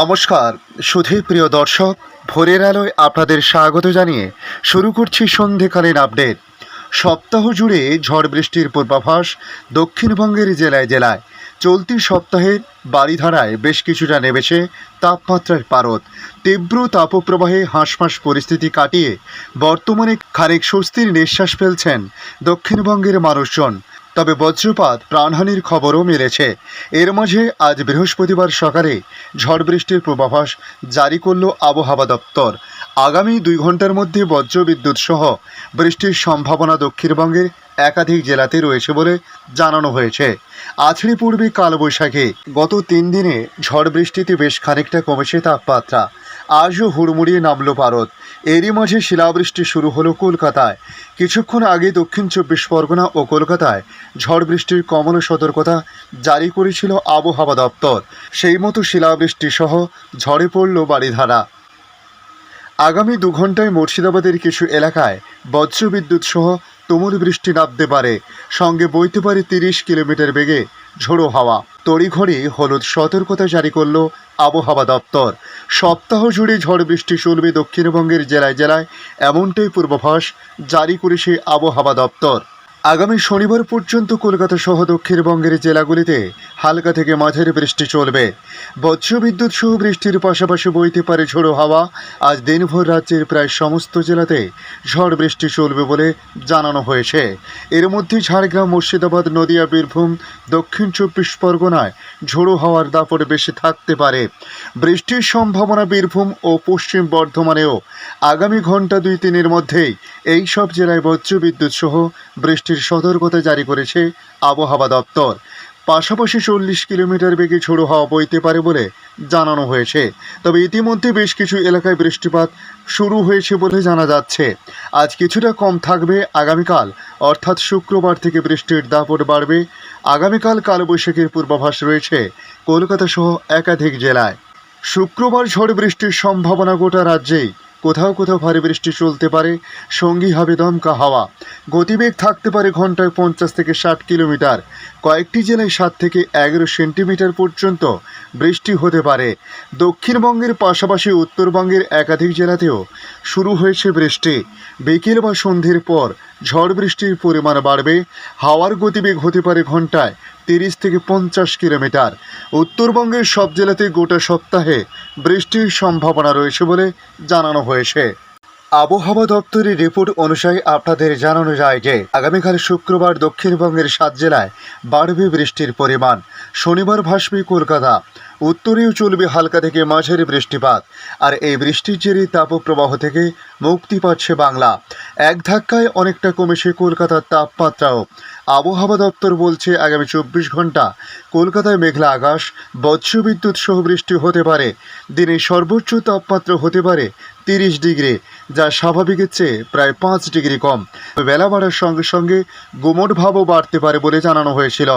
নমস্কার সুধী প্রিয় দর্শক, ভোরের আলোয় আপনাদের স্বাগত জানিয়ে শুরু করছি সন্ধেকালীন আপডেট। সপ্তাহ জুড়ে ঝড় বৃষ্টির পূর্বাভাস দক্ষিণবঙ্গের জেলায় জেলায়। চলতি সপ্তাহের বাড়িধারায় বেশ কিছুটা নেমেছে তাপমাত্রার পারদ। তীব্র তাপপ্রবাহে হাঁসফাঁস পরিস্থিতি কাটিয়ে বর্তমানে খানিক স্বস্তির নিঃশ্বাস ফেলছেন দক্ষিণবঙ্গের মানুষজন। তবে বজ্রপাত প্রাণহানির খবরও মিলেছে। এর মাঝে আজ বৃহস্পতিবার সকালে ঝড় বৃষ্টির পূর্বাভাস জারি করল আবহাওয়া দপ্তর। আগামী দুই ঘণ্টার মধ্যে বজ্রবিদ্যুৎ সহ বৃষ্টির সম্ভাবনা দক্ষিণবঙ্গের একাধিক জেলাতে রয়েছে বলে জানানো হয়েছে। আছড়ি পূর্বে কালবৈশাখে। গত তিন দিনে ঝড় বৃষ্টিতে বেশ খানিকটা কমেছে তাপমাত্রা। আজও হুড়মুড়িয়ে নামল ভারত। এরই মাঝে শিলাবৃষ্টি শুরু হলো কলকাতায়। কিছুক্ষণ আগে দক্ষিণ চব্বিশ পরগনা ও কলকাতায় ঝড় বৃষ্টির কমল সতর্কতা জারি করেছিল আবহাওয়া দপ্তর। সেই মতো শিলাবৃষ্টি সহ ঝড়ে পড়ল বাড়িধারা আগামী দু ঘন্টায় মুর্শিদাবাদের কিছু এলাকায় বজ্রবিদ্যুৎ সহ তুমুল বৃষ্টি নামতে পারে। সঙ্গে বইতে পারে তিরিশ কিলোমিটার বেগে ঝোড়ো হাওয়া। তড়িঘড়ি হলুদ সতর্কতা জারি করল আবহাওয়া দপ্তর। সপ্তাহ জুড়ে ঝড় বৃষ্টি চলবে দক্ষিণবঙ্গের জেলায় জেলায়, এমনটাই পূর্বাভাস জারি করেছে আবহাওয়া দপ্তর। আগামী শনিবার পর্যন্ত কলকাতা সহ দক্ষিণবঙ্গের জেলাগুলিতে হালকা থেকে মাঝের বৃষ্টি চলবে। বজ্রবিদ্যুৎ সহ বৃষ্টির পাশাপাশি বইতে পারে ঝোড়ো হাওয়া। আজ দিনভর রাজ্যের প্রায় সমস্ত জেলাতে ঝড় বৃষ্টি চলবে বলে জানানো হয়েছে। এর মধ্যে ঝাড়গ্রাম, মুর্শিদাবাদ, নদিয়া, বীরভূম, দক্ষিণ চব্বিশ পরগনায় ঝোড়ো হাওয়ার দাপট বেশি থাকতে পারে। বৃষ্টির সম্ভাবনা বীরভূম ও পশ্চিম বর্ধমানেও। আগামী ঘণ্টা দুই তিনের মধ্যেই এই সব জেলায় বজ্রবিদ্যুৎ সহ বৃষ্টির সতর্কতা জারি করেছে আবহাওয়া দপ্তর। পাশাপাশি চল্লিশ কিলোমিটার বেগে ঝোড়ো হাওয়া বইতে পারে বলে জানানো হয়েছে। তবে ইতিমধ্যে বেশ কিছু এলাকায় বৃষ্টিপাত শুরু হয়েছে বলে জানা যাচ্ছে। আজ কিছুটা কম থাকবে আগামীকাল, অর্থাৎ শুক্রবার থেকে বৃষ্টির দাপট বাড়বে। আগামীকাল কালবৈশাখীর পূর্বাভাস রয়েছে কলকাতা সহ একাধিক জেলায়। শুক্রবার ঝড় বৃষ্টির সম্ভাবনা গোটা রাজ্যেই। কোথাও কোথাও ভারী বৃষ্টি চলতে পারে, সঙ্গী হবে দমকা হাওয়া। গতিবেগ থাকতে পারে ঘন্টায় পঞ্চাশ থেকে ষাট কিলোমিটার। কয়েকটি জেলায় সাত থেকে এগারো সেন্টিমিটার পর্যন্ত বৃষ্টি হতে পারে। দক্ষিণবঙ্গের পাশাপাশি উত্তরবঙ্গের একাধিক জেলাতেও শুরু হয়েছে বৃষ্টি। বিকেল বা সন্ধ্যের পর ঝড় বৃষ্টির পরিমাণ বাড়বে। হাওয়ার গতিবেগ হতে পারে ঘন্টায় তিরিশ থেকে পঞ্চাশ কিলোমিটার। উত্তরবঙ্গের সব জেলাতে গোটা সপ্তাহে বৃষ্টির সম্ভাবনা রয়েছে বলে জানানো হয়েছে। আবহাওয়া দপ্তরের রিপোর্ট অনুযায়ী আপনাদের জানানো যায় যে, আগামীকাল শুক্রবার দক্ষিণবঙ্গের সাত জেলায় বাড়বে বৃষ্টির পরিমাণ। শনিবার ভাসবে কলকাতা। উত্তরেও চলবে হালকা থেকে মাঝারি বৃষ্টিপাত। আর এই বৃষ্টির জেরে তাপপ্রবাহ থেকে মুক্তি পাচ্ছে বাংলা। এক ধাক্কায় অনেকটা কমেছে কলকাতার তাপমাত্রাও। আবহাওয়া দপ্তর বলছে আগামী চব্বিশ ঘণ্টা কলকাতায় মেঘলা আকাশ, বজ্রবিদ্যুৎ সহ বৃষ্টি হতে পারে। দিনে সর্বোচ্চ তাপমাত্রা হতে পারে তিরিশ ডিগ্রি, যা স্বাভাবিকের চেয়ে প্রায় পাঁচ ডিগ্রি কম। বেলা বাড়ার সঙ্গে সঙ্গে ভাবও বাড়তে পারে বলে জানানো হয়েছিল।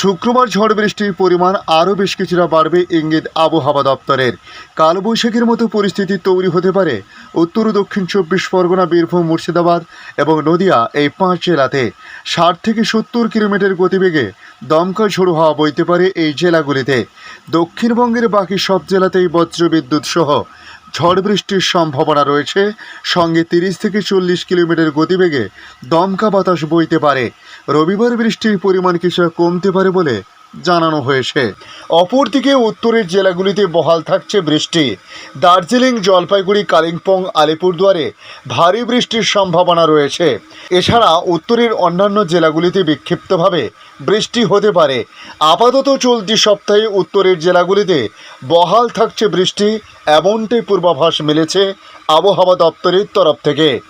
শুক্রবার ঝড় বৃষ্টির পরিমাণ আরও বেশ কিছুটা বাড়বে ইঙ্গিত আবহাওয়া দপ্তরের। কালবৈশাখীর মতো পরিস্থিতি তৈরি হতে পারে। উত্তর দক্ষিণ চব্বিশ পরগনা, বীরভূম, মুর্শিদাবাদ এবং নদিয়া এই পাঁচ জেলাতে ষাট থেকে সত্তর কিলোমিটার গতিবেগে দমকা ঝোড়ো হওয়া বইতে পারে এই জেলাগুলিতে। দক্ষিণবঙ্গের বাকি সব জেলাতেই বজ্রবিদ্যুৎ সহ ঝড় বৃষ্টির সম্ভাবনা রয়েছে। সঙ্গে তিরিশ থেকে চল্লিশ কিলোমিটার গতিবেগে দমকা বাতাস বইতে পারে। রবিবার বৃষ্টির পরিমাণ কিছুটা কমতে পারে বলে জানানো হয়েছে। অপরদিকে উত্তরের জেলাগুলিতে বহাল থাকছে বৃষ্টি। দার্জিলিং, জলপাইগুড়ি, কালিম্পং, আলিপুরদুয়ারে ভারী বৃষ্টির সম্ভাবনা রয়েছে। এছাড়া উত্তরের অন্যান্য জেলাগুলিতে বিক্ষিপ্তভাবে বৃষ্টি হতে পারে। আপাতত চলতি সপ্তাহে উত্তরের জেলাগুলিতে বহাল থাকছে বৃষ্টি, এমনটাই পূর্বাভাস মিলেছে আবহাওয়া দপ্তরের তরফ থেকে।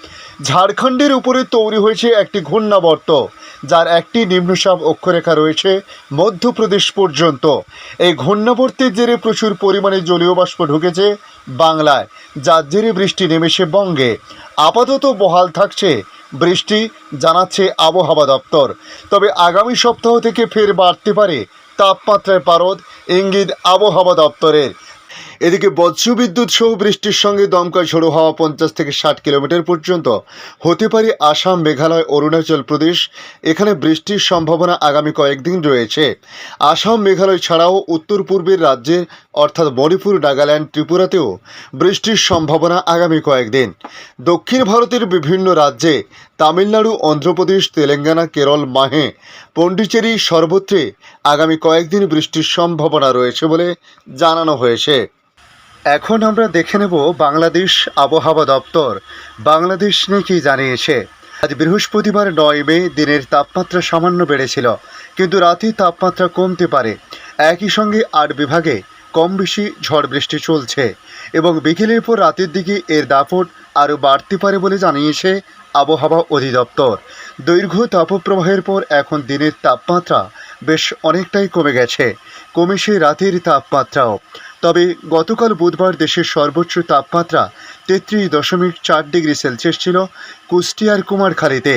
ঝাড়খণ্ডের উপরে তৈরি হয়েছে একটি ঘূর্ণাবর্ত। যার একটি নিম্নচাপ অক্ষরেখা রয়েছে মধ্যপ্রদেশ পর্যন্ত। এই ঘূর্ণাবর্তের জেরে প্রচুর পরিমাণে জলীয় বাষ্প ঢুকেছে বাংলায়, যার জেরে বৃষ্টি নেমেছে বঙ্গে। আপাতত বহাল থাকছে বৃষ্টি, জানাচ্ছে আবহাওয়া দপ্তর। তবে আগামী সপ্তাহ থেকে ফের বাড়তে পারে তাপমাত্রায় পারদ, ইঙ্গিত আবহাওয়া দপ্তরের। এদিকে বজ্রবিদ্যুৎ সহ বৃষ্টির সঙ্গে দমকা ঝোড়ো হাওয়া পঞ্চাশ থেকে ষাট কিলোমিটার পর্যন্ত। হতে পারে আসাম, মেঘালয়, অরুণাচল প্রদেশ। এখানে বৃষ্টির সম্ভাবনা আগামী কয়েকদিন রয়েছে। আসাম, মেঘালয় ছাড়াও উত্তর পূর্বের রাজ্যে, অর্থাৎ মণিপুর, নাগাল্যান্ড, ত্রিপুরাতেও বৃষ্টির সম্ভাবনা আগামী কয়েকদিন। দক্ষিণ ভারতের বিভিন্ন রাজ্যে তামিলনাড়ু, অন্ধ্রপ্রদেশ, তেলেঙ্গানা, কেরল, মাহে পণ্ডিচেরি সর্বত্রে আগামী কয়েকদিন বৃষ্টির সম্ভাবনা রয়েছে বলে জানানো হয়েছে। এখন আমরা দেখে নেব বাংলাদেশ আবহাওয়া দপ্তর। বাংলাদেশ নিয়ে কি জানিয়েছে? আজ বৃহস্পতিবার নয় মে দিনের তাপমাত্রা সামান্য বেড়েছিল, কিন্তু রাতে তাপমাত্রা কমতে পারে। একই সঙ্গে আট বিভাগে কম বেশি ঝড় বৃষ্টি চলছে এবং বিকেলের পর রাতের দিকে এর দাপট আরও বাড়তে পারে বলে জানিয়েছে আবহাওয়া অধিদপ্তর। দৈর্ঘ্য তাপপ্রবাহের পর এখন দিনের তাপমাত্রা বেশ অনেকটাই কমে গেছে, কমেছে রাতের তাপমাত্রাও। তবে গতকাল বুধবার দেশের সর্বোচ্চ তাপমাত্রা তেত্রিশ দশমিক চার ডিগ্রি সেলসিয়াস ছিল কুষ্টিয়ার কুমারখালীতে।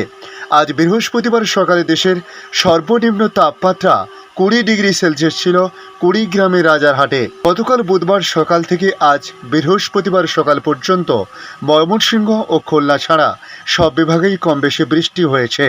আজ বৃহস্পতিবার সকালে দেশের সর্বনিম্ন তাপমাত্রা কুড়ি ডিগ্রি সেলসিয়াস ছিল কুড়িগ্রামের রাজারহাটে গতকাল বুধবার সকাল থেকে আজ বৃহস্পতিবার সকাল পর্যন্ত ময়মনসিংহ ও খুলনা ছাড়া সব বিভাগেই কম বেশি বৃষ্টি হয়েছে।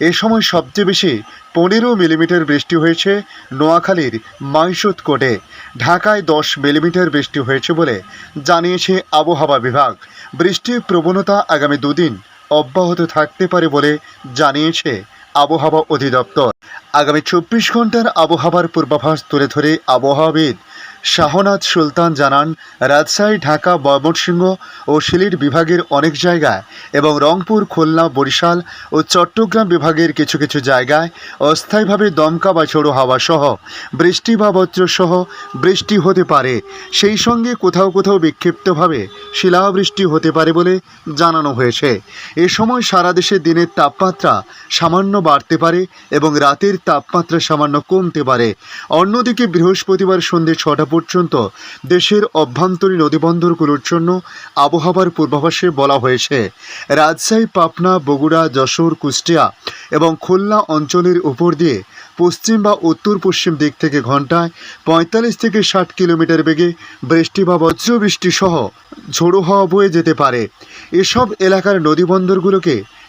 এ সময় সবচেয়ে বেশি পনেরো মিলিমিটার বৃষ্টি হয়েছে নোয়াখালীর মাইসুদকোটে। ঢাকায় দশ মিলিমিটার বৃষ্টি হয়েছে বলে জানিয়েছে আবহাওয়া বিভাগ। বৃষ্টির প্রবণতা আগামী দুদিন অব্যাহত থাকতে পারে বলে জানিয়েছে আবহাওয়া অধিদপ্তর। আগামী চব্বিশ ঘণ্টার আবহাওয়ার পূর্বাভাস তুলে ধরে আবহাওয়াবিদ শাহনাজ সুলতান জানান, রাজশাহী, ঢাকা, ময়মনসিংহ ও সিলেট বিভাগের অনেক জায়গায় এবং রংপুর, খুলনা, বরিশাল ও চট্টগ্রাম বিভাগের কিছু কিছু জায়গায় অস্থায়ীভাবে দমকা বা ঝোড়ো হাওয়া সহ বৃষ্টি বা বজ্র সহ বৃষ্টি হতে পারে। সেই সঙ্গে কোথাও কোথাও বিক্ষিপ্তভাবে শিলাবৃষ্টি হতে পারে বলে জানানো হয়েছে। এ সময় সারা দেশে দিনের তাপমাত্রা সামান্য বাড়তে পারে এবং রাতের তাপমাত্রা সামান্য কমতে পারে। অন্যদিকে বৃহস্পতিবার সন্ধ্যে ছটা পর্যন্ত দেশের অভ্যন্তরীণ নদীবন্দরগুলোর জন্য আবহাওয়ার পূর্বাভাসে বলা হয়েছে। রাজশাহী, পাবনা, বগুড়া, যশোর, কুষ্টিয়া এবং খুলনা অঞ্চলের উপর দিয়ে পশ্চিম বা উত্তর পশ্চিম দিক থেকে ঘন্টায় পঁয়তাল্লিশ থেকে ষাট কিলোমিটার বেগে বৃষ্টি বা বজ্রবৃষ্টি সহ ঝোড়ো হাওয়া বয়ে যেতে পারে। এসব এলাকার নদীবন্দরগুলোকে